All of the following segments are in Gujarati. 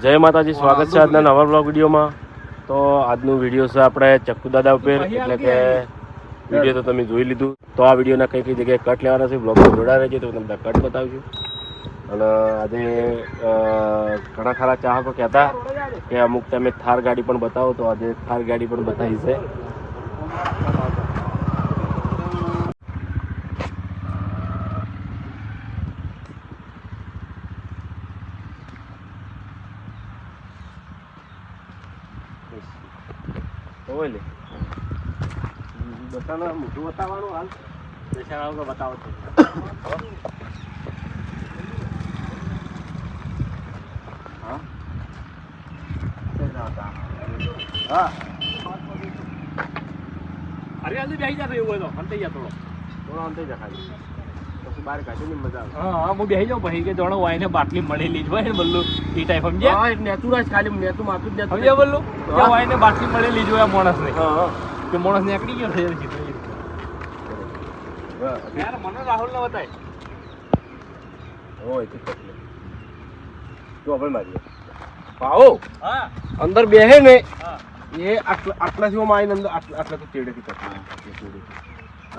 જય માતાજી સ્વાગત છે આજના નવા બ્લોગ વિડીયોમાં. તો આજનું વીડિયો છે આપણે ચક્કુ દાદા ઉપર એટલે કે વીડિયો તો તમે જોઈ લીધું. તો આ વિડીયોના કઈ કઈ જગ્યાએ કટ લેવાના છે બ્લોગ જોડાયા રહેજો તો તમને કટ બતાવજો અને આજે ઘણા ખરા ચાહકો કહેતા કે અમુક તમે થાર ગાડી પણ બતાવો તો આજે થાર ગાડી પણ બતાવી છે. હોય લે બતાવો મોટું બતાવવાનું હાલ. દશાળા વગર બતાવો હા? અરે આજે બેસી જતો એવું હોય તો. અંતે જા થોડો. થોડો અંતે જા ખાલી. બહાર કાઢીને મજા આવે. હા હા બેસી જાઉં પછી કે જોણો વાઈને બાટલી મળેલી જ હોય ને બલ્લુ એ ટાઈપ સમજ્યા? હા નેતું જ ખાલી નેતું માથું જ નેતું સમજ્યા બલ્લુ? કે વાઈને બાટલી મળેલી જ હોય માણસને. હા હા. કે માણસ નીકળી ગયો છે સીધો એ. બરાબર. યાર મને રાહુલ ને બતાય. હોય તો તકલીફ. આપણે મારીએ પાઓ હા. અંદર બેહે ને. હા. એ આટલા આટલાથી આવીને અંદર આટલા તો ચેડેથી કરતા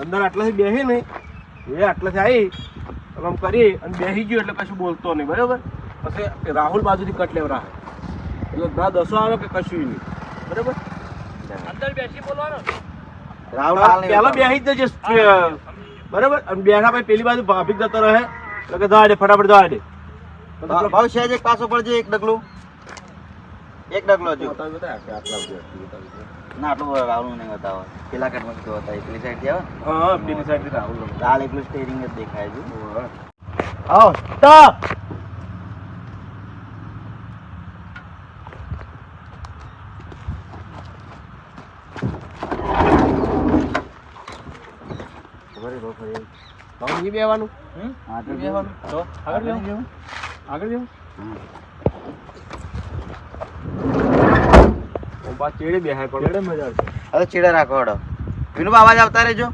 અંદર આટલાથી બેહે ને એ આટલાથી આવી આમ કરી અને બેસી ગયો એટલે કશું બોલતો નહીં બરાબર? પછી રાહુલ બાજુથી કટ લેવરા એટલે ના દસો આવે કે કશું નહીં બરાબર? અંદર બેસી બોલવાનો. પેલો બેસી જ જશે બરાબર? અને બેઠા પછી પેલી બાજુ ભાભી જતો રહે એટલે કે જવા દે ફટાફટ જવા દે. ભાવ છે એક પાછો પડજે એક ડગલું. એક ડગલો જો બતાવી બતાવી આટલા. ના આટલું બધું રાહુલ નહીં બતાવો પેલા કટમાં તો હતા પેલી સાઈડથી આવે હા પેલી સાઈડથી રાહુલ. લાલ એકલું સ્ટેરિંગ જ દેખાય છે. આવો સ્ટોપ હવે નહીં બેવાનું તો આગળ આગળ જવું આગળ જાઉં પાછ ચેડે બેહાય પણ. મજા આવશે. હવે ચીડા રાખો હડો વિનુભા અવાજ આવતા રહેજો.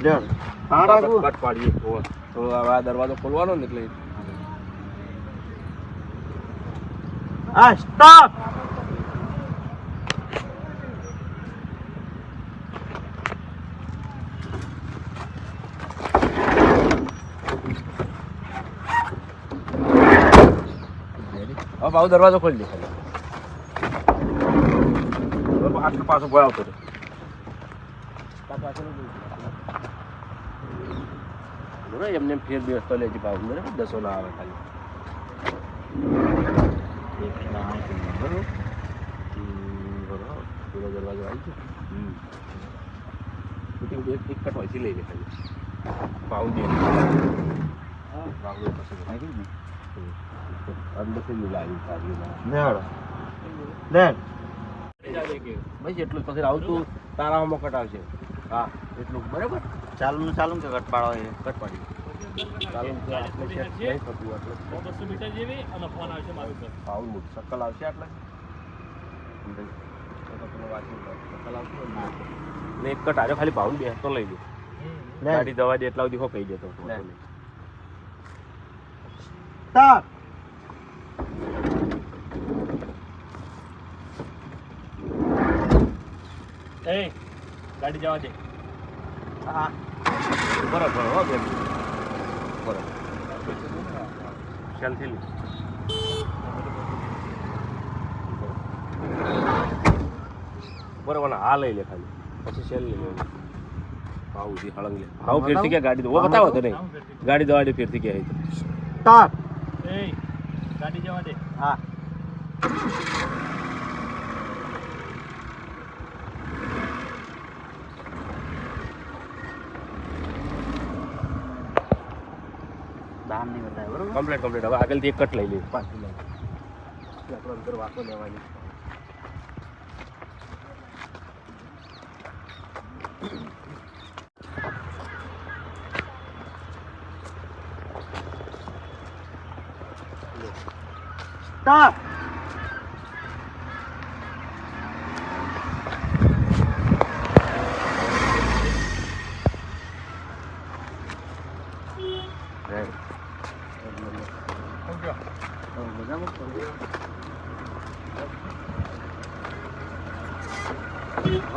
લ્યો. હા રાખું. કટ પાડીએ. તો હવે આ દરવાજો ખોલવાનો ને એટલે. હા સ્ટોપ! બાબુ દરવાજો ખોલી દે ખાલી. આટલું પાછું કોઈ આવતો બરોબર એમને એમ ફેર બેસતો લેજે ભાવ. દસો ના આવે ખાલી. પેલો દરવાજો આવી ગયો. એક એક એક કટ હોયથી લઈ લે ખાલી. પાઉન્ડ દે. પછી. બસ એટલું પછી આવતું તારામાં કટ આવશે હા એટલું. બરાબર? ચાલુ નું ચાલુ કે કટ પાડો એ? કટ પાડી ચાલો આટલે set નહીં થતું એટલે બસો મીટર જેવી અને ફોન આવશે મારું ઉપર. પાઉલ સકલ આવશે આટલે. અંદર. તો તો પેલો વાંચી લો. સકલ આવશે? ને એક કટ આજો ખાલી પાઉલ બે તો લઈ લે. ગાડી દવા દે એટલા સુધી હો કહી દેતો લે. વાંધો નહીં. સ્ટોપ એ ગાડી જવા દે. હા. બરાબર હો બેન. બરાબર. ચાલથી લે બરાબર આ લઈ લે ખાલી. પછી સેલ લઈ લે. ભાવ ઉધી હળંગ લે. ભાવ ફેરથી કે ગાડી દો? બતાવો તો નહીં. ગાડી દો દે ફેરથી કે સ્ટોપ એ ગાડી જવા દે. હા. દામ નહીં બતાવે બરોબર? કમ્પ્લીટ કમ્પ્લીટ હવે આગળથી એક કટ લઈ લે પાછી લઈ આપણે અંદર વાતો લેવાની. સ્ટોપ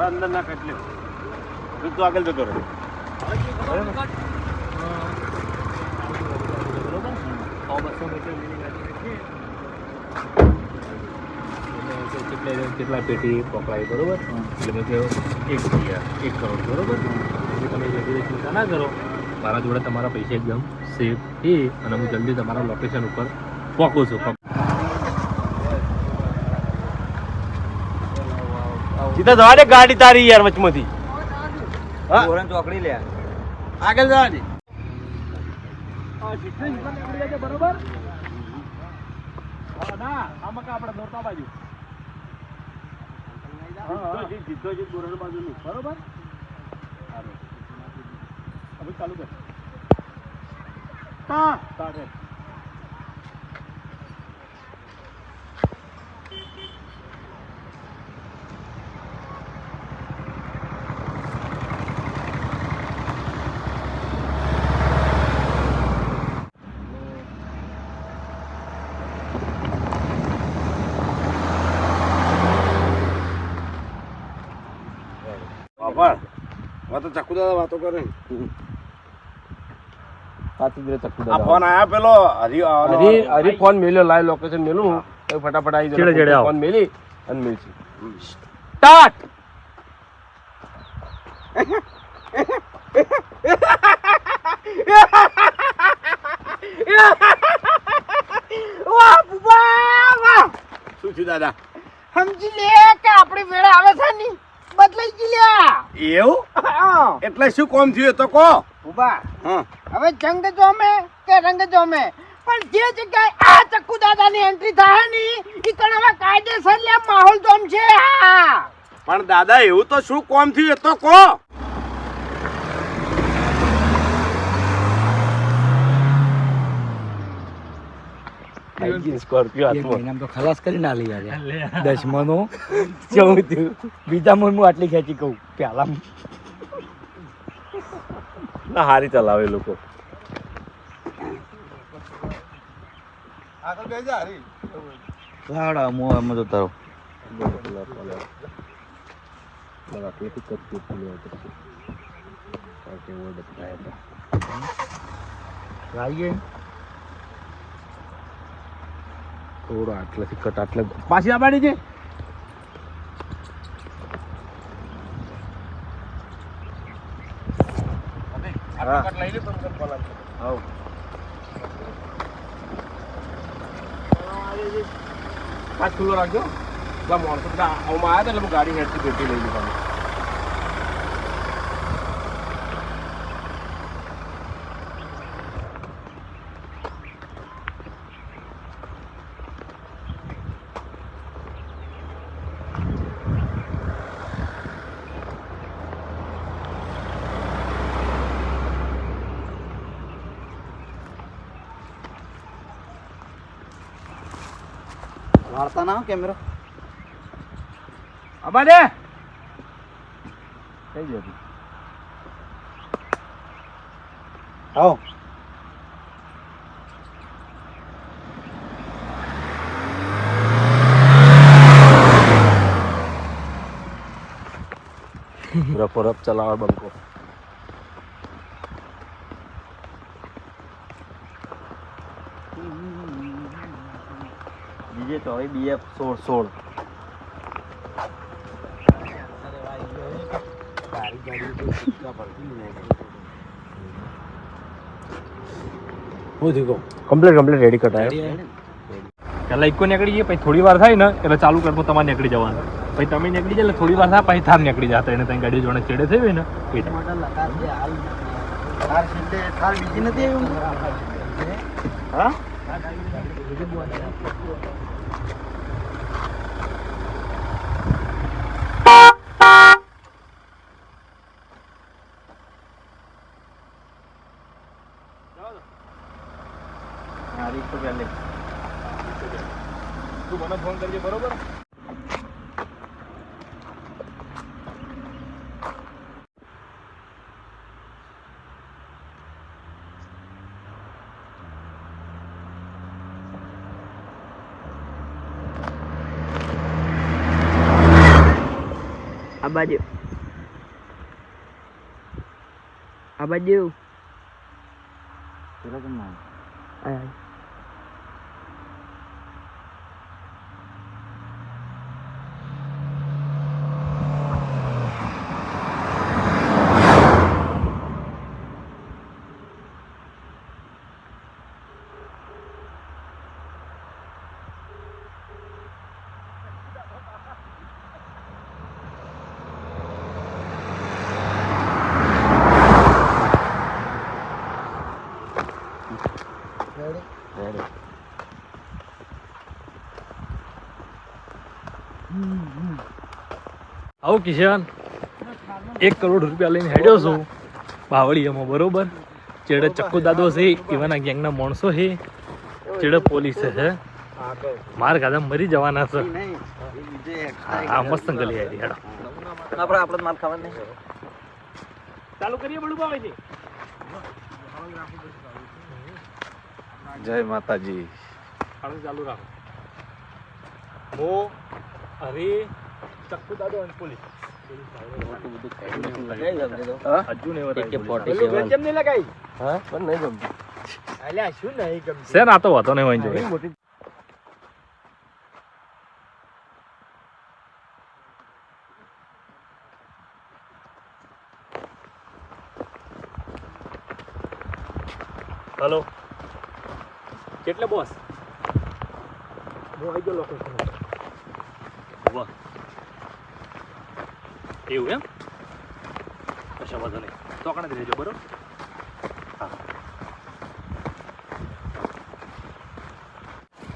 અંદર ના કટ તું આગળ જતો રહે. કેટલા પેટી પકડાય, બરોબર? એટલે મેં એક રૂપિયા, એક કરોડ, બરોબર? એટલે તમે જલ્દી ચિંતા ના કરો. મારા જોડે તમારા પૈસા એકદમ સેફ એ અને હું જલ્દી તમારા લોકેશન ઉપર પહોંચું છું સીધા જવા દે ગાડી તારી યાર વચમાંથી. ઓરન ચોકડી લે. આગળ જવા દે. બરોબર? ના આમાં કા આપણે દોરતા બાજુ. જીતો બોરડ બાજુનું. બરોબર? હવે ચાલુ કર. બાપા વાત તો ચક્કુ દાદા વાતો કરે. સાચી જ ચક્કુ આ ફોન આયા પેલો હરી હરી હરી ફોન મેલ્યો લાઈવ લોકેશન મેલું ફટાફટ આવી ચેડે આવો. ફોન મેલી અને મેલছি સ્ટાર્ટ! વાહ વાહ વાહ શું છે દાદા? સમજી લે કે આપણી વેળા આવે છે ની બદલાઈ ગઈ લ્યા એવું એટલે શું કોમ થયું એ તો કો ઊભા. હવે જંગ જોમે કે રંગ જોમે પણ જે જગ્યાએ આ ચક્કુ દાદાની એન્ટ્રી થાયની ઈ કણ હવે કાયદેસર લ્યા માહોલ જોમ છે હા. પણ દાદા એવું તો શું કોમ થયું એ તો કહો. સ્કોર્પિયો એક તો ખલાસ કરી ના લઈ દસમાનો ચૌદ. બીજા મન હું આટલી ખેંચી કહું. પહેલા ના હારી ચલાવે લોકો. આગળ બેસી જા હરી લાવડા મો એમ તો તારો. લાવીએ થોડો આટલાથી કટ આટલે પાછી આબાડી છે? ખુલ્લો રાખજો. માણસો બધા આવામાં આવ્યા હતા એટલે હું ગાડી હેડથી પેટી લઈ લીધા. વાળતા ના કેમેરો આબાડે કઈ જતી આવો રફો રફ ચલાવે બંકો હવે બીએફ સોળ સોળ. કમ્પ્લીટ કમ્પ્લીટ રેડી કટાય પેલા ઇકો નીકળી જઈએ પછી થોડી વાર થાય ને એટલે ચાલુ કરતો તમારે નીકળી જવાનું. પછી તમે નીકળી જાય એટલે થોડી વાર થાય પછી થાર નીકળી જતા એને ત્યાં ગાડી જોડે ચેડે થઈ હોય ને પછી થાર. છેલ્લે થાર બીજી નથી આવી હા? હા તું મને ફોન કરજે બરોબર? આ બાજુ. આ બાજુ. આવો કિશન એક કરોડ રૂપિયા લઈને હેડ્યો છું. બાવળીયામાં બરોબર? ચેડે ચક્કુ દાદો છે એવાના ગેંગના માણસો છે. ચેડે પોલીસ છે માર ગાધા મરી જવાના છે. આ મસ્ત ગલી આવી હેડો. આપણે આપણે માર ખાવા નહીં. ચાલુ કરીએ બળું બાવાજી જય માતાજી. ચાલુ રાખો. મો અરે ચક્કુ દાદો અને પોલીસ. હલો કેટલે બોસ હું આવી ગયો લોકેશન વાહ એવું એમ કશા વાંધો નહીં તો કણે રહેજો બરોબર હા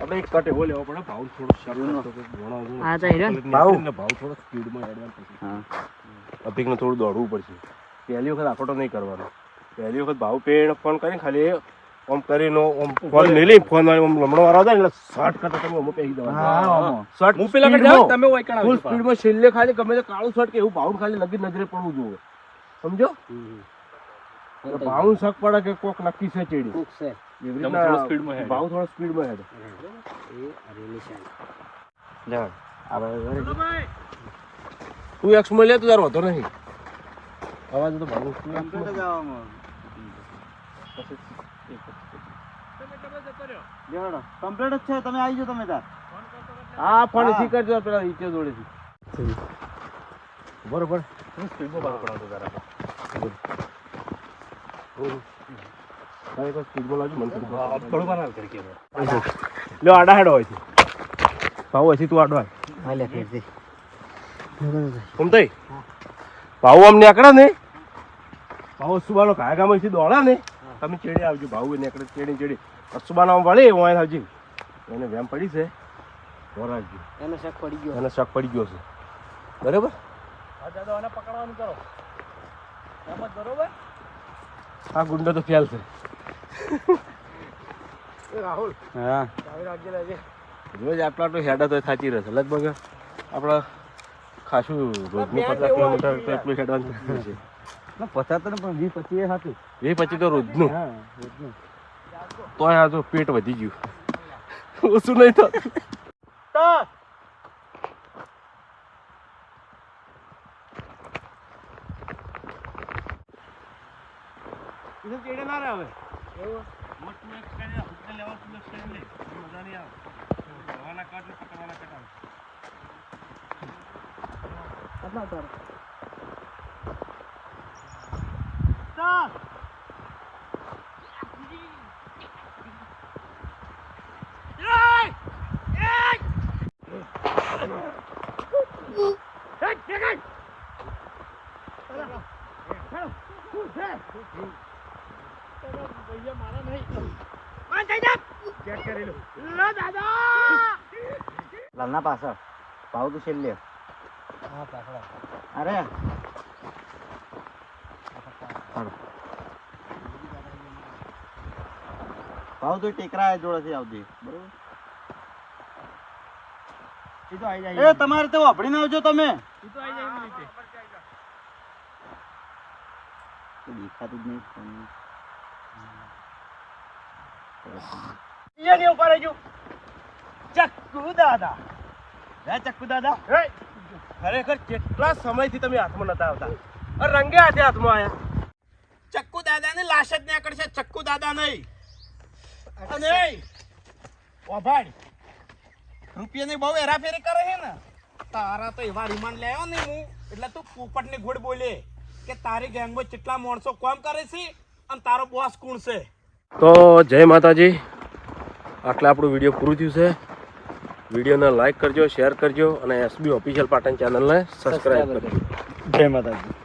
આપણે એક કટ એવો લેવો પડે ભાવ થોડો શરૂ ઘણો હા તો હીરો ભાવ ભાવ થોડો સ્પીડમાં એડવાન્સ પછી થોડું દોડવું પડશે પહેલી વખત આખોટો નહીં કરવાનો પહેલી વખત ભાવ પેડ ફોન કરીને ખાલી ઓમ કરીને ઓમ ફોન મેલી ફોન ઓમ લમણો વાળો હતા એટલે શોર્ટ કરતા તમે ઓમ પહેરી હા શોર્ટ હું પેલા કણ જાઉં તમે ઓય કણા ફૂલ સ્પીડમાં છેલ્લે ખાલી ગમે તે કાળું શર્ટ કે એવું બાઉન્ડ ખાલી લગી નજરે પડવું જોઈએ. સમજો? ભાવ શક પડે કે કોક નક્કી છે ચેડી. એવી છે થોડો સ્પીડમાં હે ભાવ થોડો સ્પીડમાં હેડો. તું એક્સમાં લે તો તારો હતો નહીં. અવાજ તો ભાવ કમ્પ્લીટ જ છે તમે આવી જાઓ તમે તાર હા ફોન કરજો પેલા નીચે જોડેથી બરોબર સ્પીડમાં બાર પડાવતો તારા એક સ્પીડમાં મને હા થોડું બાર હાલ કરી લ્યો આડા હેડો હોય ભાવ હોય તું આડો હાલે ઘૂમતાઈ ભાવ આમ નીકળે ને? ભાવ સુબાનો ઘા ગામ અહીંથી દોડા ને? તમે ચેડી આવજો ભાવ એને નીકળે ચેડી ચેડી. સુબાનો વળે વળે વાય આવજી એને વેમ પડી છે. વરાવજો એને શક પડી ગયો. એને શક પડી ગયો છે. બરાબર? હા દાદા એને પકડવાનું કરો. એમ જ બરોબર? આ ગુંડો તો ફેલ છે. હા. રોજ આટલા આટલું હેડા તો થાચી રહેશે લગભગ આપણા ખાસું રોજનું પચાસ કિલોમીટર તો એટલું હેડવાનું છે. પચાસ ને પણ વીસ પચીસ હતું એ પછી તો રોજનું. હા આ તો પેટ વધી ગયું. ઓછું નહીં થતું. લાલના પાછળ. ભાવ તો છેલ્લે. અરે ભાવ તો ટેકરા જોડેથી આવતી બરોબર? એ તમારે તો વાપરીને આવજો તમે. દેખાતું જ નહીં ફોનમાં. ચક્કુ દાદા. હે ચક્કુ દાદા? ખરેખર કેટલા સમયથી તમે હાથમાં નતા આવતા? રંગે હાથે હાથમાં આયા. ચક્કુ દાદાની લાશ જ નીકળશે ચક્કુ દાદા નહીં. અને ઓભાડ રૂપિયાની બહુ હેરાફેરી કરે છે ને. તારા તો એવા રિમાન્ડ લેવો ને હું. એટલે તું પોપટની ગોળ બોલે કે તારી ગેંગમાં કેટલા માણસો કોમ કરે છે અને તારો બોસ કોણ છે? તો જય માતાજી. આટલે આપણું વીડિયો પૂરું થયું છે. વિડીયોને લાઈક કરજો શેર કરજો અને એસબી ઓફિશિયલ પાટણ ચેનલને સબસ્ક્રાઈબ કરજો. જય માતાજી.